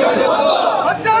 हज़ार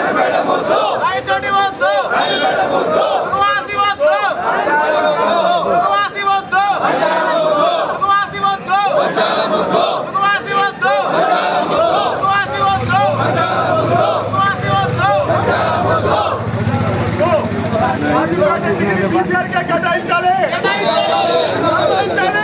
Hayır böyle mutlu! Hayır böyle mutlu! হুঁশিয়ারকে কাটাই চালে কাটাই চালে